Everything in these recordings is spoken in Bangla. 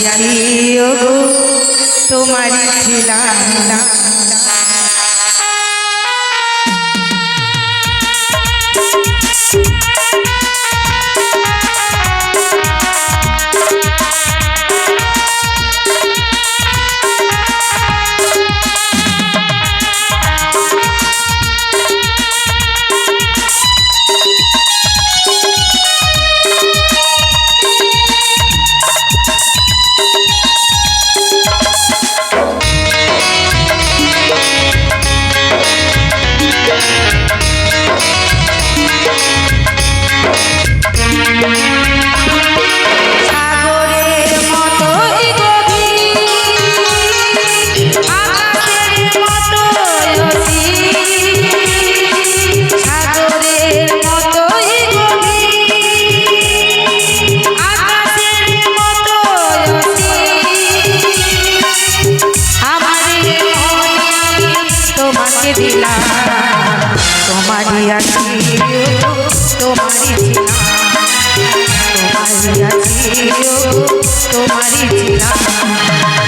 জানি তোমার ছিলাম না। তোমারই আছি তোমারই তোমারই আছি তোমারই ছিলাম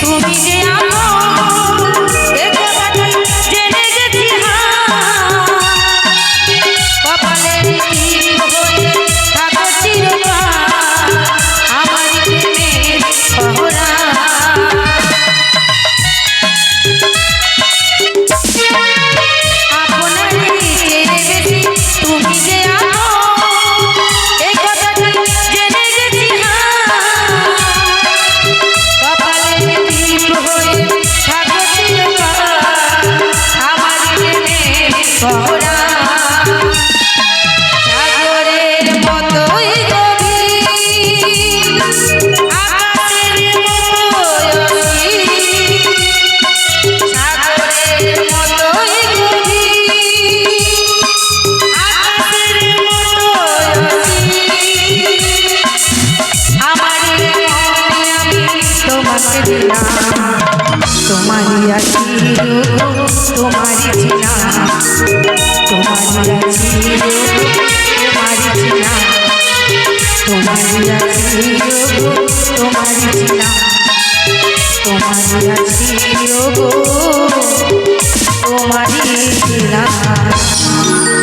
出。তোমারই আছি তোমারই ছিনা তোমারই আছি তোমারই ছিনা তোমারই আছি তোমারই